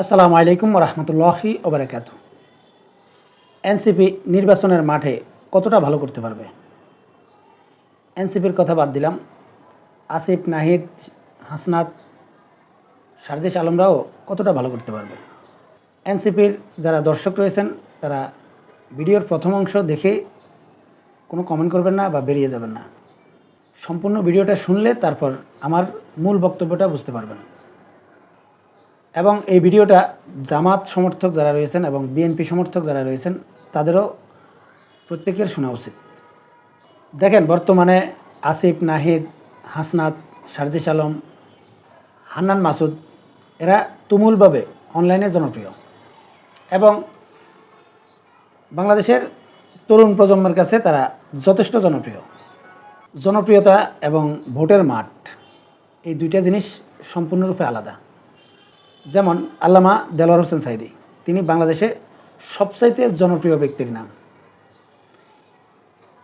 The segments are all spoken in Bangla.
আসসালামু আলাইকুম রহমতুল্লাহি ওবরাকাত এনসিপি নির্বাচনের মাঠে কতটা ভালো করতে পারবে? এনসিপির কথা বাদ দিলাম। আসিফ, নাহিদ, হাসনাত সার্জিস আলমরাও কতটা ভালো করতে পারবে? এনসিপির যারা দর্শক রয়েছেন, তারা ভিডিওর প্রথম অংশ দেখে কোনো কমেন্ট করবেন না বা বেরিয়ে যাবেন না। সম্পূর্ণ ভিডিওটা শুনলে তারপর আমার মূল বক্তব্যটা বুঝতে পারবেন। এবং এই ভিডিওটা জামাত সমর্থক যারা রয়েছেন এবং বিএনপি সমর্থক যারা রয়েছেন, তাদেরও প্রত্যেকের শোনা উচিত। দেখেন, বর্তমানে আসিফ, নাহিদ, হাসনাত সার্জিস আলম, হান্নান মাসুদ, এরা তুমুলভাবে অনলাইনে জনপ্রিয়। এবং বাংলাদেশের তরুণ প্রজন্মের কাছে তারা যথেষ্ট জনপ্রিয়। জনপ্রিয়তা এবং ভোটের মাঠ, এই দুইটা জিনিস সম্পূর্ণরূপে আলাদা। যেমন আল্লামা দেলোয়ার হোসেন সাইদি, তিনি বাংলাদেশে সবচাইতে জনপ্রিয় ব্যক্তির নাম।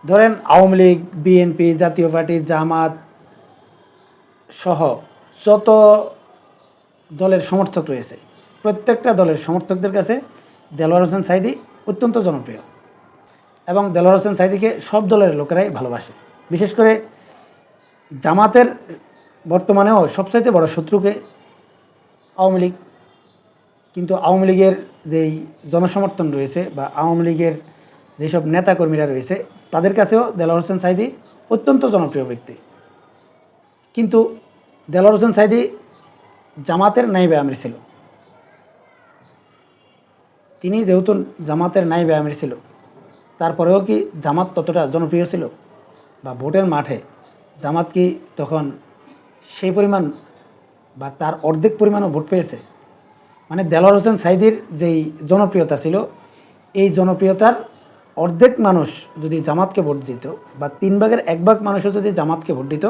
ধরেন আওয়ামী লীগ, বিএনপি, জাতীয় পার্টি, জামাত সহ যত দলের সমর্থক রয়েছে, প্রত্যেকটা দলের সমর্থকদের কাছে দেলোয়ার হোসেন সাইদি অত্যন্ত জনপ্রিয় এবং দেলোয়ার হোসেন সাইদিকে সব দলের লোকেরাই ভালোবাসে। বিশেষ করে জামাতের বর্তমানেও সবচাইতে বড় শত্রুকে আওয়ামী লীগ, কিন্তু আওয়ামী লীগের যেই জনসমর্থন রয়েছে বা আওয়ামী লীগের যেসব নেতাকর্মীরা রয়েছে, তাদের কাছেও দেলোয়ার হোসেন সাইদি অত্যন্ত জনপ্রিয় ব্যক্তি। কিন্তু দেলোয়ার হোসেন সাইদি জামাতের নাইবে আমির ছিল। তিনি যেহেতু জামাতের নাইবে আমির ছিল, তারপরেও কি জামাত ততটা জনপ্রিয় ছিল? বা ভোটের মাঠে জামাত কি তখন সেই পরিমাণ বা তার অর্ধেক পরিমাণও ভোট পেয়েছে। মানে দেলোয়ার হোসেন সাইদির যেই জনপ্রিয়তা ছিল, এই জনপ্রিয়তার অর্ধেক মানুষ যদি জামাতকে ভোট দিত বা তিন ভাগের এক ভাগ মানুষও যদি জামাতকে ভোট দিত,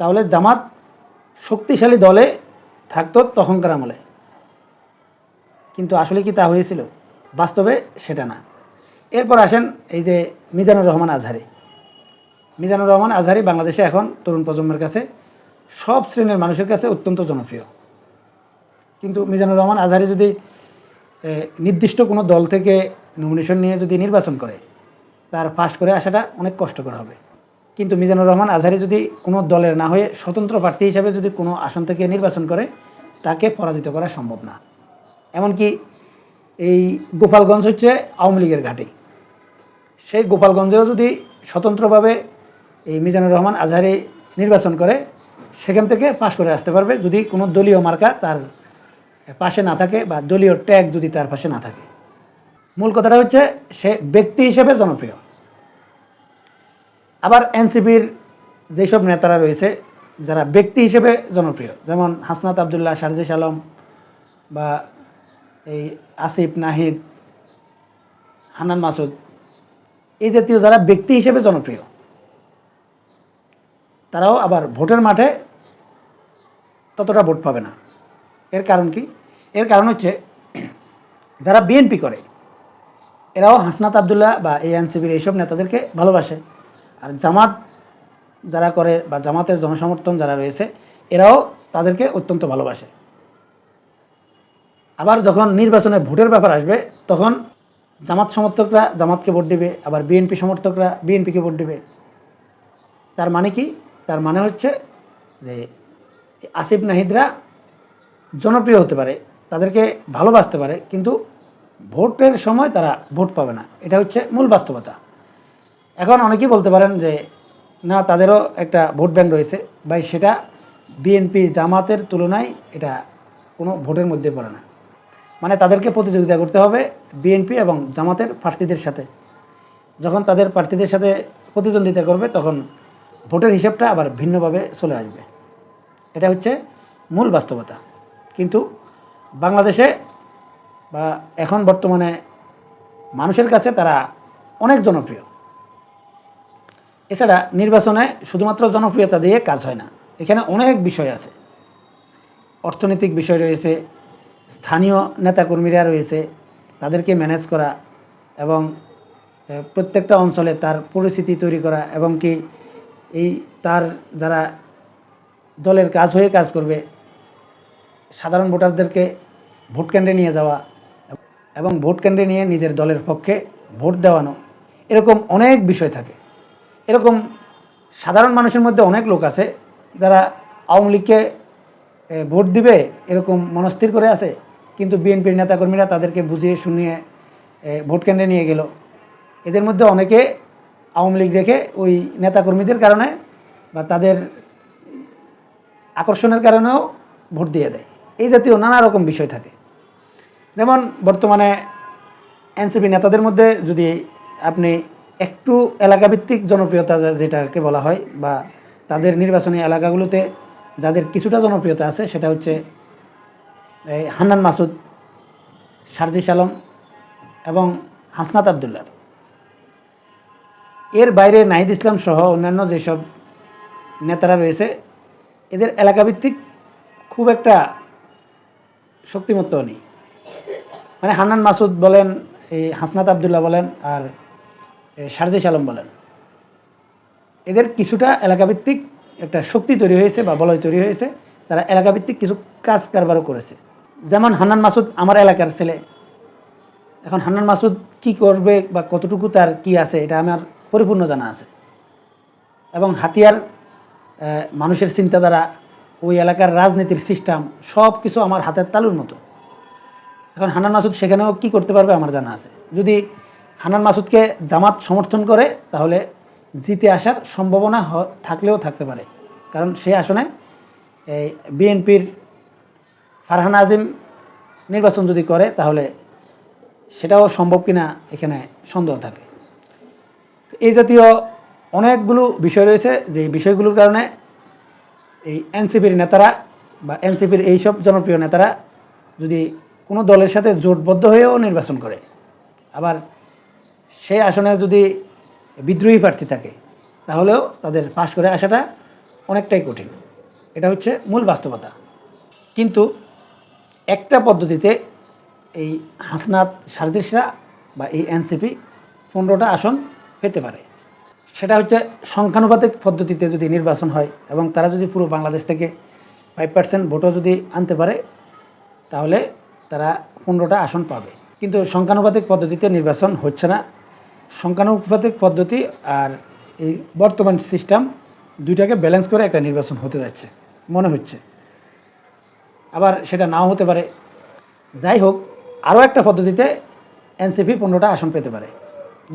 তাহলে জামাত শক্তিশালী দলে থাকতো তখনকার আমলে। কিন্তু আসলে কি তা হয়েছিল? বাস্তবে সেটা না। এরপর আসেন এই যে মিজানুর রহমান আজহারি। মিজানুর রহমান আজহারি বাংলাদেশে এখন তরুণ প্রজন্মের কাছে সব শ্রেণির মানুষের কাছে অত্যন্ত জনপ্রিয়। কিন্তু মিজানুর রহমান আজহারি যদি নির্দিষ্ট কোনো দল থেকে নমিনেশন নিয়ে যদি নির্বাচন করে, তার পাশ করে আসাটা অনেক কষ্টকর হবে। কিন্তু মিজানুর রহমান আজহারি যদি কোনো দলের না হয়ে স্বতন্ত্র প্রার্থী হিসাবে যদি কোনো আসন থেকে নির্বাচন করে, তাকে পরাজিত করা সম্ভব না। এমনকি এই গোপালগঞ্জ হচ্ছে আওয়ামী লীগের ঘাঁটি। সেই গোপালগঞ্জেও যদি স্বতন্ত্রভাবে এই মিজানুর রহমান আজহারি নির্বাচন করে সেখান থেকে পাশ করে আসতে পারবে যদি কোনো দলীয় মার্কা তার পাশে না থাকে বা দলীয় ট্যাগ যদি তার পাশে না থাকে। মূল কথাটা হচ্ছে সে ব্যক্তি হিসেবে জনপ্রিয়। আবার এনসিপির যেসব নেতারা রয়েছে, যারা ব্যক্তি হিসেবে জনপ্রিয়, যেমন হাসনাত আবদুল্লাহ শারজিস আলম বা এই আসিফ, নাহিদ হানান মাসুদ, এই জাতীয় যারা ব্যক্তি হিসেবে জনপ্রিয়, তারাও আবার ভোটের মাঠে ততটা ভোট পাবে না। এর কারণ কি? এর কারণ হচ্ছে, যারা বিএনপি করে, এরাও হাসনাত আবদুল্লাহ বা এই এনসিবির এইসব নেতাদেরকে ভালোবাসে। আর জামাত যারা করে বা জামাতের জনসমর্থন যারা রয়েছে, এরাও তাদেরকে অত্যন্ত ভালোবাসে। আবার যখন নির্বাচনে ভোটের ব্যাপার আসবে, তখন জামাত সমর্থকরা জামাতকে ভোট দেবে, আবার বিএনপি সমর্থকরা বিএনপিকে ভোট দেবে। তার মানে কি? তার মানে হচ্ছে যে আসিফ নাহিদরা জনপ্রিয় হতে পারে, তাদেরকে ভালোবাসতে পারে, কিন্তু ভোটের সময় তারা ভোট পাবে না। এটা হচ্ছে মূল বাস্তবতা। এখন অনেকেই বলতে পারেন যে, না, তাদেরও একটা ভোট ব্যাংক রয়েছে। বা সেটা বিএনপি জামাতের তুলনায় এটা কোনো ভোটের মধ্যে পড়ে না। মানে তাদেরকে প্রতিযোগিতা করতে হবে বিএনপি এবং জামাতের প্রার্থীদের সাথে। যখন তাদের প্রার্থীদের সাথে প্রতিদ্বন্দ্বিতা করবে, তখন ভোটের হিসাবটা আবার ভিন্নভাবে চলে আসবে। এটা হচ্ছে মূল বাস্তবতা। কিন্তু বাংলাদেশে বা এখন বর্তমানে মানুষের কাছে তারা অনেক জনপ্রিয়। এছাড়া নির্বাচনে শুধুমাত্র জনপ্রিয়তা দিয়ে কাজ হয় না, এখানে অনেক বিষয় আছে। অর্থনৈতিক বিষয় রয়েছে, স্থানীয় নেতাকর্মীরা রয়েছে, তাদেরকে ম্যানেজ করা এবং প্রত্যেকটা অঞ্চলে তার পরিস্থিতি তৈরি করা এবং কি এই তার যারা দলের কাজ হয়ে কাজ করবে। সাধারণ ভোটারদেরকে ভোট কেন্দ্রে নিয়ে যাওয়া এবং ভোট কেন্দ্রে নিয়ে নিজের দলের পক্ষে ভোট দেওয়ানো, এরকম অনেক বিষয় থাকে। এরকম সাধারণ মানুষের মধ্যে অনেক লোক আছে যারা আওয়ামী লীগকে ভোট দিবে, এরকম মনস্থির করে আছে। কিন্তু বিএনপির নেতাকর্মীরা তাদেরকে বুঝিয়ে শুনিয়ে ভোট কেন্দ্রে নিয়ে গেল। এদের মধ্যে অনেকে আওয়ামী লীগ রেখে ওই নেতাকর্মীদের কারণে বা তাদের আকর্ষণের কারণেও ভোট দিয়ে দেয়। এই জাতীয় নানা রকম বিষয় থাকে। যেমন বর্তমানে এনসিপি নেতাদের মধ্যে যদি আপনি একটু এলাকাভিত্তিক জনপ্রিয়তা যেটাকে বলা হয় বা তাদের নির্বাচনী এলাকাগুলোতে যাদের কিছুটা জনপ্রিয়তা আছে, সেটা হচ্ছে এই হান্নান মাসুদ, সারজিস আলম এবং হাসনাত আবদুল্লাহ। এর বাইরে নাহিদ ইসলাম সহ অন্যান্য যেসব নেতারা রয়েছে এদের এলাকাভিত্তিক খুব একটা শক্তিমত্ত নেই। মানে হান্নান মাসুদ বলেন এই হাসনাত আবদুল্লাহ বলেন আর সারজিস আলম বলেন। এদের কিছুটা এলাকাভিত্তিক একটা শক্তি তৈরি হয়েছে বা বলয় তৈরি হয়েছে। তারা এলাকাভিত্তিক কিছু কাজ কারবারও করেছে। যেমন হান্নান মাসুদ আমার এলাকার ছেলে। এখন হান্নান মাসুদ কি করবে বা কতটুকু তার কি আছে, এটা আমার পরিপূর্ণ জানা আছে। এবং হাতিয়ার মানুষের চিন্তাধারা, ওই এলাকার রাজনীতির সিস্টেম সব কিছু আমার হাতের তালুর মতো। এখন হানান মাসুদ সেখানেও কি করতে পারবে আমার জানা আছে। যদি হানান মাসুদকে জামাত সমর্থন করে, তাহলে জিতে আসার সম্ভাবনা থাকলেও থাকতে পারে। কারণ সে আসনে এই বিএনপির ফারহান আজিম নির্বাচন যদি করে, তাহলে সেটাও সম্ভব কিনা এখানে সন্দেহ থাকে। এই জাতীয় অনেকগুলো বিষয় রয়েছে, যে বিষয়গুলোর কারণে এই এনসিপির নেতারা বা এনসিপির এইসব জনপ্রিয় নেতারা যদি কোনো দলের সাথে জোটবদ্ধ হয়েও নির্বাচন করে, আবার সেই আসনে যদি বিদ্রোহী প্রার্থী থাকে, তাহলেও তাদের পাশ করে আসাটা অনেকটাই কঠিন। এটা হচ্ছে মূল বাস্তবতা। কিন্তু একটা পদ্ধতিতে এই হাসনাত সার্জিসরা বা এই এনসিপি পনেরোটা আসন পেতে পারে। সেটা হচ্ছে সংখ্যানুপাতিক পদ্ধতিতে যদি নির্বাচন হয় এবং তারা যদি পুরো বাংলাদেশ থেকে ফাইভ পার্সেন্ট ভোটও যদি আনতে পারে, তাহলে তারা পনেরোটা আসন পাবে। কিন্তু সংখ্যানুপাতিক পদ্ধতিতে নির্বাচন হচ্ছে না। সংখ্যানুপাতিক পদ্ধতি আর এই বর্তমান সিস্টেম দুইটাকে ব্যালেন্স করে একটা নির্বাচন হতে যাচ্ছে, মনে হচ্ছে। আবার সেটা নাও হতে পারে। যাই হোক, আরও একটা পদ্ধতিতে এনসিপি পনেরোটা আসন পেতে পারে।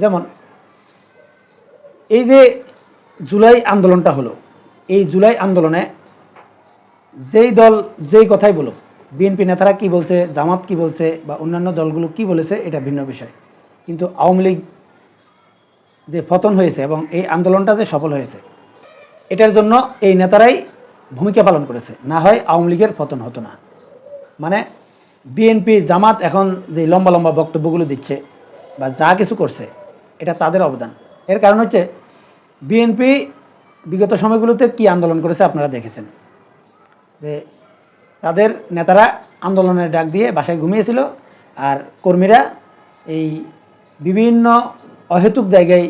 যেমন এই যে জুলাই আন্দোলনটা হলো, এই জুলাই আন্দোলনে যেই দল যেই কথাই বলো, বিএনপি নেতারা কি বলছে, জামাত কি বলছে বা অন্যান্য দলগুলো কি বলেছে, এটা ভিন্ন বিষয়। কিন্তু আওয়ামী লীগ যে পতন হয়েছে এবং এই আন্দোলনটা যে সফল হয়েছে, এটার জন্য এই নেতারাই ভূমিকা পালন করেছে। না হয় আওয়ামী লীগের পতন হতো না। মানে বিএনপি, জামাত এখন যে লম্বা লম্বা বক্তব্যগুলো দিচ্ছে বা যা কিছু করছে, এটা তাদের অবদান। এর কারণ হচ্ছে বিএনপি বিগত সময়গুলোতে কি আন্দোলন করেছে আপনারা দেখেছেন? যে তাদের নেতারা আন্দোলনের ডাক দিয়ে বাসায় ঘুমিয়েছিল আর কর্মীরা এই বিভিন্ন অহেতুক জায়গায়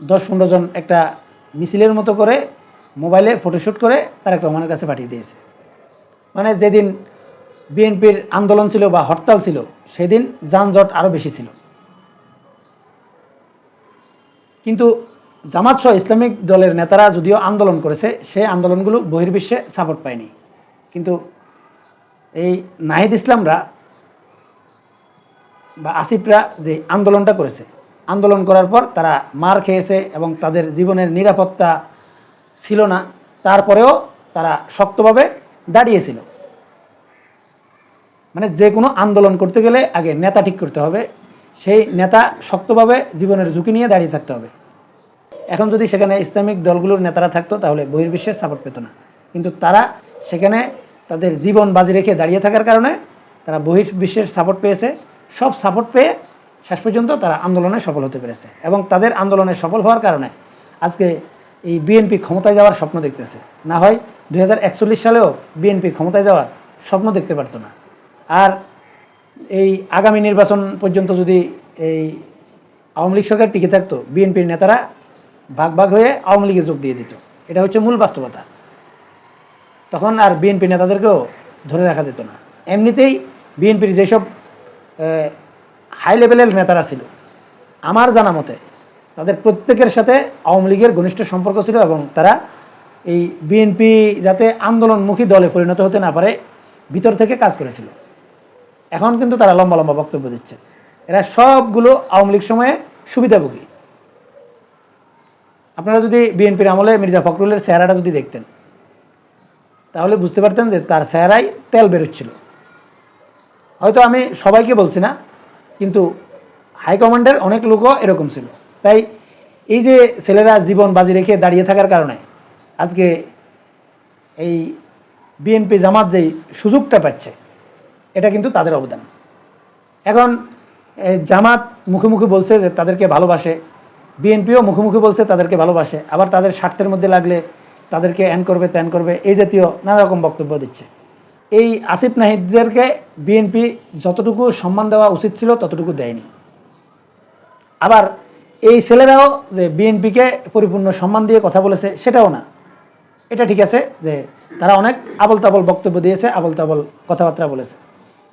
দশ পনেরো জন একটা মিছিলের মতো করে মোবাইলে ফটোশ্যুট করে তারেক রহমানের কাছে পাঠিয়ে দিয়েছে। মানে যেদিন বিএনপির আন্দোলন ছিল বা হরতাল ছিল, সেদিন যানজট আরও বেশি ছিল। কিন্তু জামাত সহ ইসলামিক দলের নেতারা যদিও আন্দোলন করেছে, সেই আন্দোলনগুলো বহির্বিশ্বে সাপোর্ট পায়নি। কিন্তু এই নাহিদ ইসলামরা বা আসিফরা যে আন্দোলনটা করেছে, আন্দোলন করার পর তারা মার খেয়েছে এবং তাদের জীবনের নিরাপত্তা ছিল না। তারপরেও তারা শক্তভাবে দাঁড়িয়েছিল। মানে যে কোনো আন্দোলন করতে গেলে আগে নেতা ঠিক করতে হবে, সেই নেতা শক্তভাবে জীবনের ঝুঁকি নিয়ে দাঁড়িয়ে থাকতে হবে। এখন যদি সেখানে ইসলামিক দলগুলোর নেতারা থাকতো, তাহলে বহির্বিশ্বের সাপোর্ট পেত না। কিন্তু তারা সেখানে তাদের জীবন বাজি রেখে দাঁড়িয়ে থাকার কারণে তারা বহির্বিশ্বের সাপোর্ট পেয়েছে। সব সাপোর্ট পেয়ে শেষ পর্যন্ত তারা আন্দোলনে সফল হতে পেরেছে এবং তাদের আন্দোলনে সফল হওয়ার কারণে আজকে এই বিএনপি ক্ষমতায় যাওয়ার স্বপ্ন দেখতেছে। না হয় দু হাজার একচল্লিশ সালেও বিএনপি ক্ষমতায় যাওয়ার স্বপ্ন দেখতে পারতো না। আর এই আগামী নির্বাচন পর্যন্ত যদি এই আওয়ামী লীগ সরকার টিকে থাকতো, বিএনপির নেতারা ভাগ ভাগ হয়ে আওয়ামী লীগে যোগ দিয়ে দিত। এটা হচ্ছে মূল বাস্তবতা। তখন আর বিএনপি নেতাদেরকেও ধরে রাখা যেত না। এমনিতেই বিএনপির যেসব হাই লেভেলের নেতারা ছিল, আমার জানা মতে তাদের প্রত্যেকের সাথে আওয়ামী লীগের ঘনিষ্ঠ সম্পর্ক ছিল এবং তারা এই বিএনপি যাতে আন্দোলনমুখী দলে পরিণত হতে না পারে, ভিতর থেকে কাজ করেছিল। এখন কিন্তু তারা লম্বা লম্বা বক্তব্য দিচ্ছে। এরা সবগুলো আওয়ামী লীগ সময়ে সুবিধাভোগী। আপনারা যদি বিএনপির আমলে মির্জা ফখরুলের চেহারাটা যদি দেখতেন, তাহলে বুঝতে পারতেন যে তার চেহারায় তেল বেরোচ্ছিল। হয়তো আমি সবাইকে বলছি না, কিন্তু হাইকমান্ডের অনেক লোকও এরকম ছিল। তাই এই যে ছেলেরা জীবন বাজি রেখে দাঁড়িয়ে থাকার কারণে আজকে এই বিএনপি জামাত যেই সুযোগটা পাচ্ছে, এটা কিন্তু তাদের অবদান। এখন জামাত মুখে মুখে বলছে যে তাদেরকে ভালোবাসে বিএনপিও মুখোমুখি বলছে তাদেরকে ভালোবাসে। আবার তাদের স্বার্থের মধ্যে লাগলে তাদেরকে অ্যান করবে, ত্যান করবে, এই জাতীয় নানা রকম বক্তব্য দিচ্ছে। এই আসিফ নাহিদদেরকে বিএনপি যতটুকু সম্মান দেওয়া উচিত ছিল ততটুকু দেয়নি। আবার এই ছেলেরাও যে বিএনপিকে পরিপূর্ণ সম্মান দিয়ে কথা বলেছে, সেটাও না। এটা ঠিক আছে যে তারা অনেক আবল তাবল বক্তব্য দিয়েছে আবল তাবল কথাবার্তা বলেছে।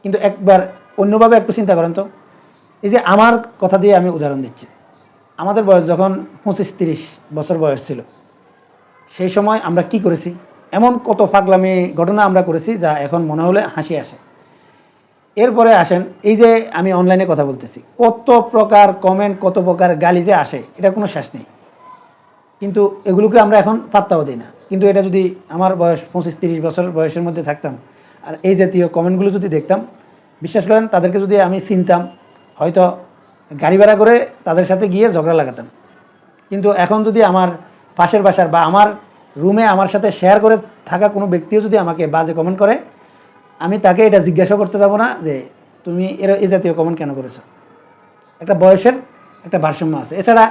কিন্তু একবার অন্যভাবে একটু চিন্তা করেন তো। এই যে আমার কথা দিয়ে আমি উদাহরণ দিচ্ছি। আমাদের বয়স যখন পঁচিশ তিরিশ বছর বয়স ছিল, সেই সময় আমরা কি করেছি? এমন কত ফাগলামি ঘটনা আমরা করেছি যা এখন মনে হলে হাসি আসে। এরপরে আসেন, এই যে আমি অনলাইনে কথা বলতেছি, কত প্রকার কমেন্ট কত প্রকার গালি যে আসে এটা কোনো শেষ নেই। কিন্তু এগুলোকে আমরা এখন পাত্তাও দিই না। কিন্তু এটা যদি আমার বয়স পঁচিশ তিরিশ বছর বয়সের মধ্যে থাকতাম, আর এই জাতীয় কমেন্টগুলো যদি দেখতাম, বিশ্বাস করেন তাদেরকে যদি আমি চিনতাম, হয়তো গাড়ি ভাড়া করে তাদের সাথে গিয়ে ঝগড়া লাগাতাম কিন্তু এখন যদি আমার পাশের বাসার বা আমার রুমে আমার সাথে শেয়ার করে থাকা কোনো ব্যক্তিও যদি আমাকে বাজে কমেন্ট করে আমি তাকে এটা জিজ্ঞাসা করতে যাব না যে তুমি এর এই জাতীয় কমেন্ট কেন করেছ? একটা বয়সের একটা ভারসাম্য আছে। এছাড়া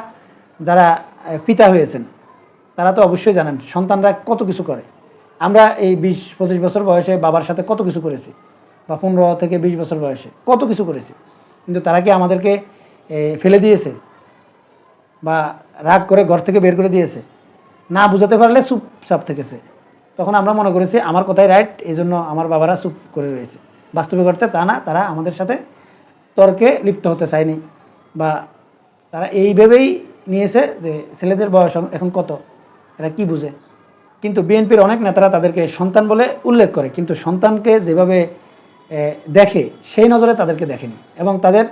যারা পিতা হয়েছেন তারা তো অবশ্যই জানেন সন্তানরা কত কিছু করে। আমরা এই বিশ পঁচিশ বছর বয়সে বাবার সাথে কত কিছু করেছি বা পনেরো থেকে বিশ বছর বয়সে কত কিছু করেছি। কিন্তু তারা কি আমাদেরকে এ, ফেলে দিয়েছে বা রাগ করে ঘর থেকে বের করে দিয়েছে। না বুঝাতে পারলে চুপচাপ থেকেছে। তখন আমরা মনে করেছি, আমার কথাই রাইট এই জন্য আমার বাবারা চুপ করে রয়েছে। বাস্তবিক অর্থে তা না, তারা আমাদের সাথে তর্কে লিপ্ত হতে চায়নি বা তারা এইভাবেই নিয়েছে যে ছেলেদের বয়স এখন কত? এরা কি বুঝে? কিন্তু বিএনপির অনেক নেতারা তাদেরকে সন্তান বলে উল্লেখ করে, কিন্তু সন্তানকে যেভাবে দেখে, সেই নজরে তাদেরকে দেখেনি। এবং তাদের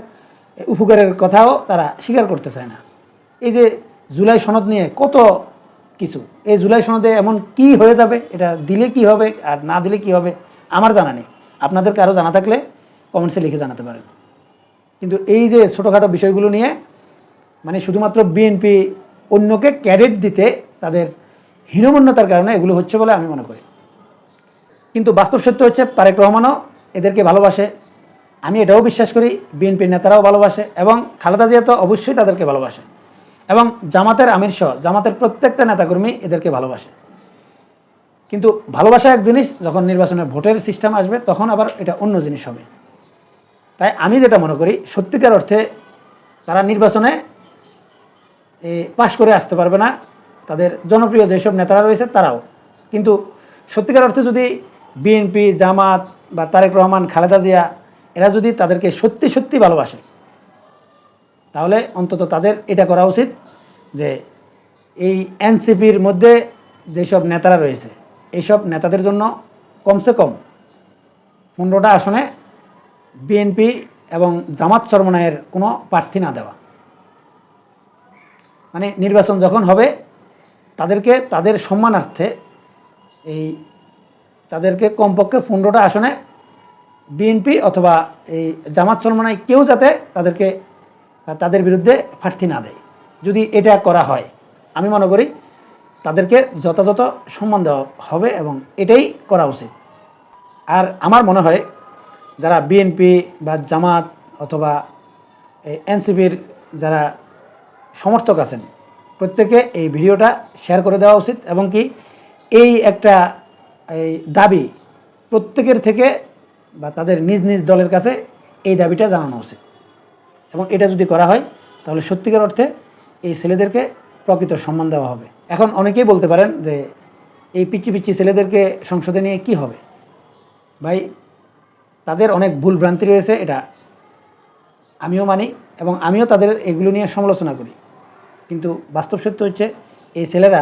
উপকারের কথাও তারা স্বীকার করতে চায় না। এই যে জুলাই সনদ নিয়ে কত কিছু, এই জুলাই সনদে এমন কি হয়ে যাবে, এটা দিলে কি হবে, আর না দিলে কি হবে, আমার জানা নেই। আপনাদের কারও জানা থাকলে কমেন্টসে লিখে জানাতে পারেন। কিন্তু এই যে ছোটোখাটো বিষয়গুলো নিয়ে মানে শুধুমাত্র বিএনপি অন্যকে ক্যাডেট দিতে তাদের হীনমন্যতার কারণে এগুলো হচ্ছে বলে আমি মনে করি। কিন্তু বাস্তব সত্য হচ্ছে তারেক রহমানও এদেরকে ভালোবাসে আমি এটাও বিশ্বাস করি বিএনপির নেতারাও ভালোবাসে এবং খালেদা জিয়া তো অবশ্যই তাদেরকে ভালোবাসে এবং জামাতের আমির সহ জামাতের প্রত্যেকটা নেতাকর্মী এদেরকে ভালোবাসে। কিন্তু ভালোবাসা এক জিনিস, যখন নির্বাচনে ভোটের সিস্টেম আসবে, তখন আবার এটা অন্য জিনিস হবে। তাই আমি যেটা মনে করি, সত্যিকার অর্থে তারা নির্বাচনে পাশ করে আসতে পারবে না। তাদের জনপ্রিয় যেসব নেতারা রয়েছে, তারাও। কিন্তু সত্যিকার অর্থে যদি বিএনপি, জামাত বা তারেক রহমান, খালেদা জিয়া এরা যদি তাদেরকে সত্যি সত্যি ভালোবাসে, তাহলে অন্তত তাদের এটা করা উচিত যে এই এনসিপির মধ্যে যেসব নেতারা রয়েছে, এইসব নেতাদের জন্য কমসে কম পনেরোটা আসনে বিএনপি এবং জামাত সরমনায়ের কোনো প্রার্থী না দেওয়া। মানে নির্বাচন যখন হবে, তাদেরকে তাদের সম্মানার্থে এই তাদেরকে কমপক্ষে পনেরোটা আসনে বিএনপি অথবা এই জামাত সরমনায় কেউ যাতে তাদেরকে, তাদের বিরুদ্ধে প্রার্থী না দেয়। যদি এটা করা হয়, আমি মনে করি তাদেরকে যথাযথ সম্মান দেওয়া হবে এবং এটাই করা উচিত। আর আমার মনে হয় যারা বিএনপি বা জামাত অথবা এনসিপির যারা সমর্থক আছেন, প্রত্যেকে এই ভিডিওটা শেয়ার করে দেওয়া উচিত এবং কি এই একটা এই দাবি প্রত্যেকের থেকে বা তাদের নিজ নিজ দলের কাছে এই দাবিটা জানানো উচিত এবং এটা যদি করা হয়, তাহলে সত্যিকার অর্থে এই ছেলেদেরকে প্রকৃত সম্মান দেওয়া হবে। এখন অনেকেই বলতে পারেন যে, এই পিচি পিচি ছেলেদেরকে সংসদে নিয়ে কি হবে? ভাই, তাদের অনেক ভুল ভ্রান্তি রয়েছে, এটা আমিও মানি এবং আমিও তাদের এগুলো নিয়ে সমালোচনা করি। কিন্তু বাস্তব সত্য হচ্ছে, এই ছেলেরা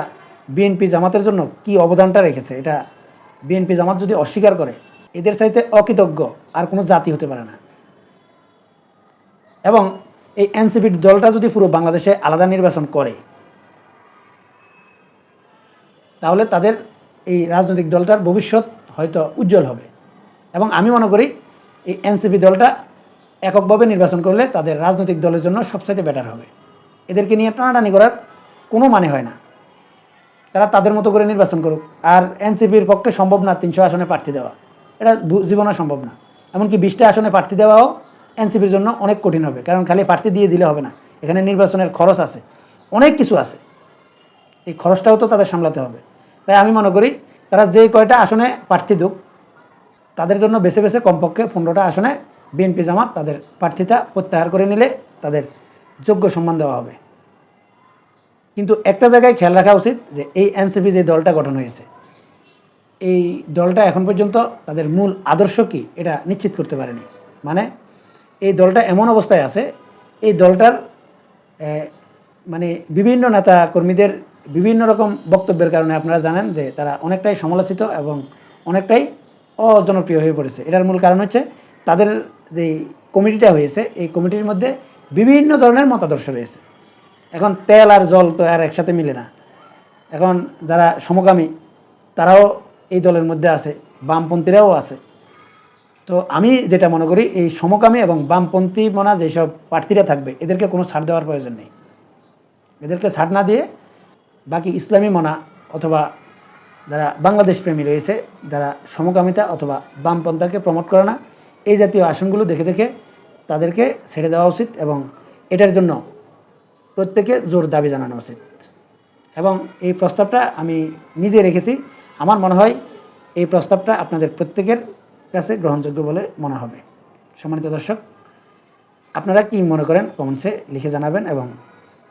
বিএনপি জামাতের জন্য কি অবদানটা রেখেছে, এটা বিএনপি জামাত যদি অস্বীকার করে এদের চাইতে অকৃতজ্ঞ, আর কোনো জাতি হতে পারে না। এবং এই এনসিপির দলটা যদি পুরো বাংলাদেশে আলাদা নির্বাচন করে, তাহলে তাদের এই রাজনৈতিক দলটার ভবিষ্যৎ হয়তো উজ্জ্বল হবে। এবং আমি মনে করি, এই এনসিপি দলটা এককভাবে নির্বাচন করলে তাদের রাজনৈতিক দলের জন্য সবচাইতে বেটার হবে। এদেরকে নিয়ে টানাটানি করার কোনো মানে হয় না। তারা তাদের মতো করে নির্বাচন করুক, আর এনসিপির পক্ষে সম্ভব না তিনশো আসনে প্রার্থী দেওয়া। এটা জীবনে সম্ভব না। এমনকি বিশটা আসনে প্রার্থী দেওয়াও এনসিপির জন্য অনেক কঠিন হবে, কারণ খালি প্রার্থী দিয়ে দিলে হবে না। এখানে নির্বাচনের খরচ আছে, অনেক কিছু আছে। এই খরচটাও তো তাদের সামলাতে হবে। তাই আমি মনে করি, তারা যে কয়টা আসনে প্রার্থী দুক, তাদের জন্য বেছে বেছে কমপক্ষে পনেরোটা আসনে বিএনপি জামাত তাদের প্রার্থিতা প্রত্যাহার করে নিলে তাদের যোগ্য সম্মান দেওয়া হবে। কিন্তু একটা জায়গায় খেয়াল রাখা উচিত যে এই এনসিপি যে দলটা গঠন হয়েছে এই দলটা এখন পর্যন্ত তাদের মূল আদর্শ কি এটা নিশ্চিত করতে পারেনি। মানে এই দলটা এমন অবস্থায় আছে, এই দলটার মানে বিভিন্ন নেতা কর্মীদের বিভিন্ন রকম বক্তব্যের কারণে আপনারা জানেন যে তারা অনেকটাই সমালোচিত এবং অনেকটাই অজনপ্রিয় হয়ে পড়েছে। এটার মূল কারণ হচ্ছে তাদের যে কমিটিটা হয়েছে, এই কমিটির মধ্যে বিভিন্ন ধরনের মতাদর্শ রয়েছে। এখন তেল আর জল তো আর একসাথে মিলে না। এখন যারা সমকামী, তারাও এই দলের মধ্যে আছে, বামপন্থীরাও আছে। তো আমি যেটা মনে করি, এই সমকামী এবং বামপন্থী মনা যেসব প্রার্থীরা থাকবে, এদেরকে কোনো ছাড় দেওয়ার প্রয়োজন নেই। এদেরকে ছাড় না দিয়ে বাকি ইসলামী মনা অথবা যারা বাংলাদেশ প্রেমী রয়েছে, যারা সমকামিতা অথবা বামপন্থাকে প্রমোট করে না, এই জাতীয় আসনগুলো দেখে দেখে তাদেরকে ছেড়ে দেওয়া উচিত এবং এটার জন্য প্রত্যেকে জোর দাবি জানানো উচিত। এবং এই প্রস্তাবটা আমি নিজে রেখেছি আমার মনে হয় এই প্রস্তাবটা আপনাদের প্রত্যেকের কাছে গ্রহণযোগ্য বলে মনে হবে। সম্মানিত দর্শক, আপনারা কি মনে করেন কমেন্টসে লিখে জানাবেন এবং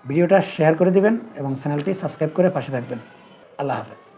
ভিডিওটা শেয়ার করে দিবেন এবং চ্যানেলটি সাবস্ক্রাইব করে পাশে থাকবেন। আল্লাহ হাফেজ।